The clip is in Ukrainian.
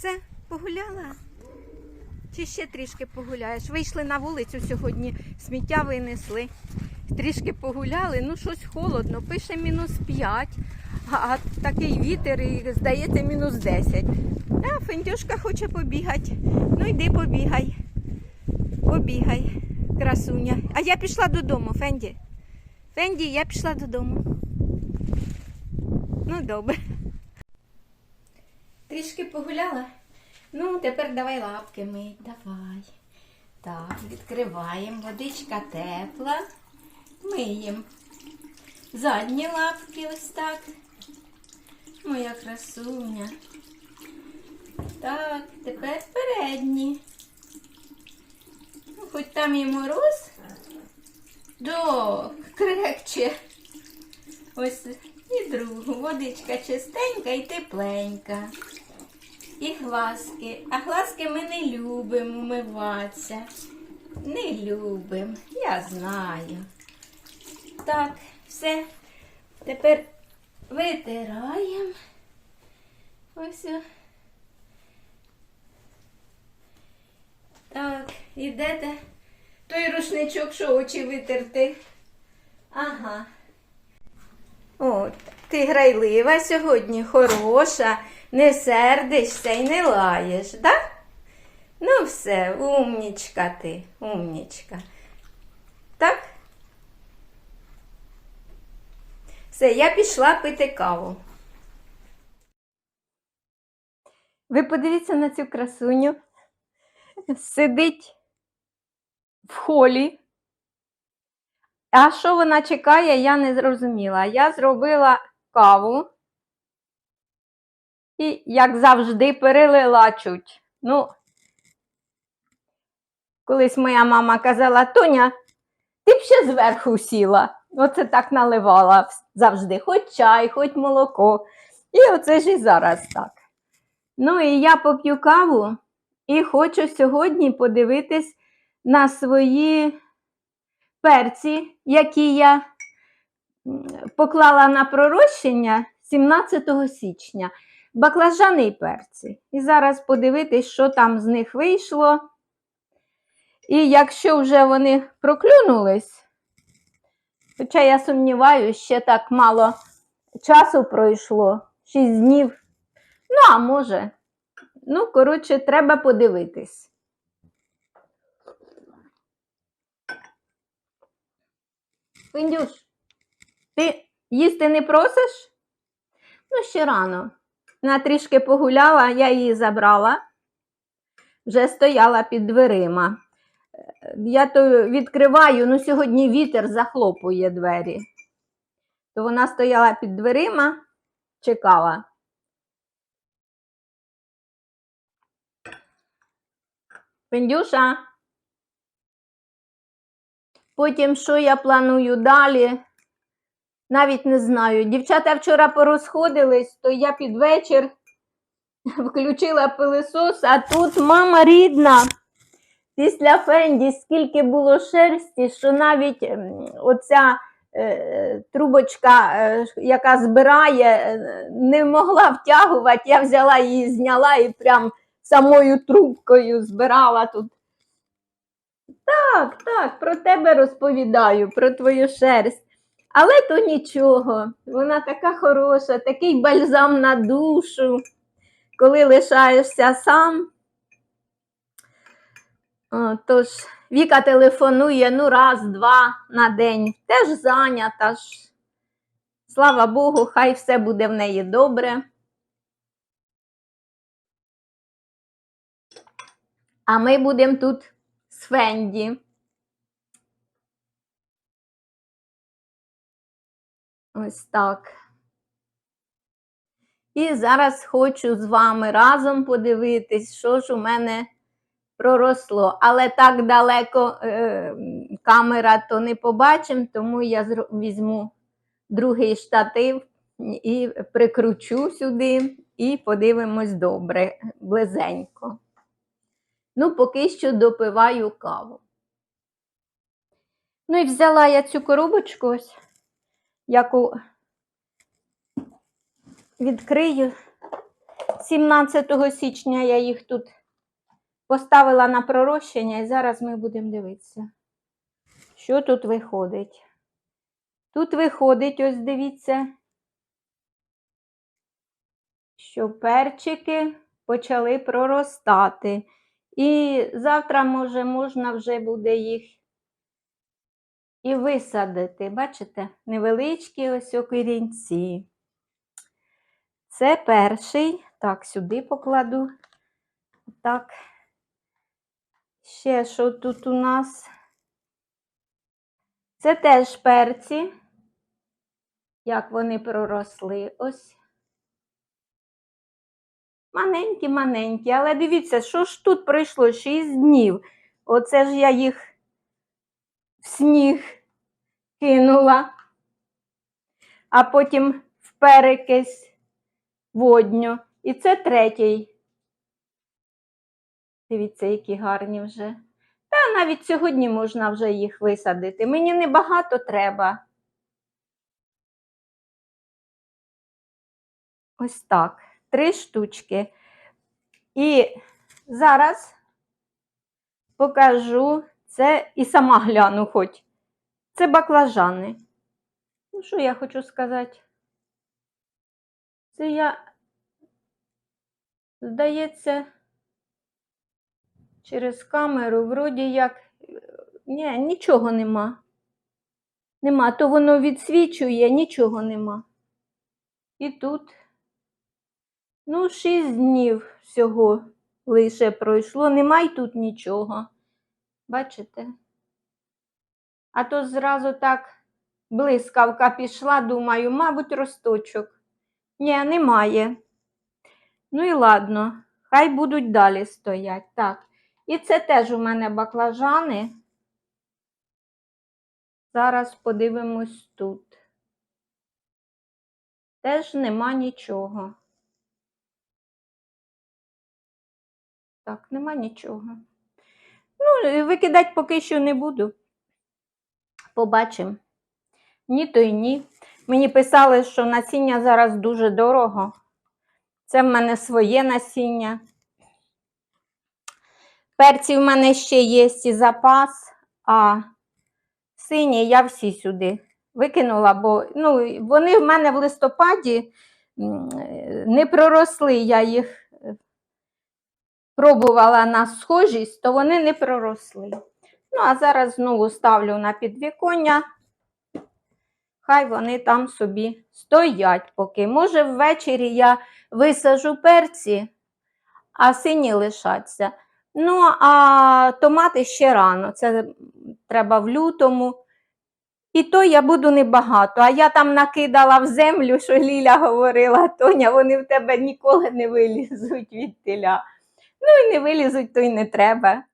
Все, погуляла? Чи ще трішки погуляєш? Вийшли на вулицю сьогодні, сміття винесли. Трішки погуляли, ну щось холодно, пише мінус 5, а, такий вітер і здається мінус 10. А Фендюшка хоче побігати. Ну йди побігай. Побігай, красуня. А я пішла додому, Фенді. Фенді, я пішла додому. Ну, добре. Трішки погуляла. Ну, тепер давай лапки мить, давай. Так, відкриваємо. Водичка тепла. Миємо. Задні лапки ось так. Моя красуня. Так, тепер передні. Ну, хоч там і мороз. До, крекче. Ось і другу. Водичка чистенька і тепленька. І глазки. А глазки ми не любимо умиватися. Не любимо. Я знаю. Так, все. Тепер витираємо. Ось. о. Так, ідете. Той рушничок, що очі витерти. Ага. От, ти грайлива сьогодні, хороша, не сердишся і не лаєш, да? Ну все, умнічка ти, умнічка. Так? Все, я пішла пити каву. Ви подивіться на цю красуню. Сидить в холі. А що вона чекає, я не зрозуміла. Я зробила каву і, як завжди, перелила чуть. Ну, колись моя мама казала, Тоня, ти б ще зверху сіла. Оце так наливала завжди, хоч чай, хоч молоко. І оце ж і зараз так. Ну і я поп'ю каву і хочу сьогодні подивитись на свої перці, які я поклала на пророщення 17 січня. Баклажани і перці. І зараз подивитись, що там з них вийшло. І якщо вже вони проклюнулись, хоча я сумніваюся, ще так мало часу пройшло, 6 днів. Ну, а може, ну, коротше, треба подивитись. Пиндюш, ти їсти не просиш? Ну, ще рано. Вона трішки погуляла, я її забрала, вже стояла під дверима. Е, Я то відкриваю, ну сьогодні вітер захлопує двері. То вона стояла під дверима, чекала. Пендюша. Потім, що я планую далі, навіть не знаю. Дівчата вчора порозходились, то я під вечір включила пилисос, а тут мама рідна. Після Фенді скільки було шерсті, що навіть ем, оця е, трубочка, е, яка збирає, е, не могла втягувати. Я взяла її, зняла і прям самою трубкою збирала тут. Так, так, про тебе розповідаю, про твою шерсть. Але то нічого, вона така хороша, такий бальзам на душу, коли лишаєшся сам. О, тож Віка телефонує ну раз-два на день, теж зайнята ж. Слава Богу, хай все буде в неї добре. А ми будемо тут з Фенді. Ось так. І зараз хочу з вами разом подивитись, що ж у мене проросло. Але так далеко е, камера то не побачимо, тому я візьму другий штатив і прикручу сюди, і подивимось добре, близенько. Ну, поки що допиваю каву. Ну і взяла я цю коробочку ось, яку відкрию 17 січня я їх тут поставила на пророщення, і зараз ми будемо дивитися, що тут виходить. Тут виходить, ось дивіться, що перчики почали проростати. І завтра, може, можна вже буде їх і висадити. Бачите, невеличкі ось окорінці. Це перший. Так, сюди покладу. Так. Ще що тут у нас? Це теж перці. Як вони проросли. Ось. Маленькі, маленькі. Але дивіться, що ж тут пройшло 6 днів. Оце ж я їх в сніг кинула, а потім в перекись водню. І це третій. Дивіться, які гарні вже. Та навіть сьогодні можна вже їх висадити. Мені небагато треба. Ось так. Три штучки. І зараз покажу це і сама гляну хоч. Це баклажани. Ну, що я хочу сказати? Це я, здається, через камеру, вроді як. Ні, нічого нема. Нема, то воно відсвічує, нічого нема. І тут, ну, шість днів всього лише пройшло, нема й тут нічого. Бачите? А то зразу так блискавка пішла, думаю, мабуть, росточок. Ні, немає. Ну і ладно, хай будуть далі стоять. Так. І це теж у мене баклажани. Зараз подивимось тут. Теж нема нічого. Так, нема нічого. Ну, викидати поки що не буду. Побачимо. Ні, то й ні. Мені писали, що насіння зараз дуже дорого. Це в мене своє насіння. Перці в мене ще є і запас, а сині я всі сюди викинула, бо ну, вони в мене в листопаді не проросли, я їх пробувала на схожість, то вони не проросли. Ну, а зараз знову ставлю на підвіконня. Хай вони там собі стоять поки. Може, ввечері я висажу перці, а сині лишаться. Ну, а томати ще рано. Це треба в лютому. І то я буду небагато. А я там накидала в землю, що Ліля говорила, Тоня, вони в тебе ніколи не вилізуть від теля. Ну і не вилізуть, то й не треба.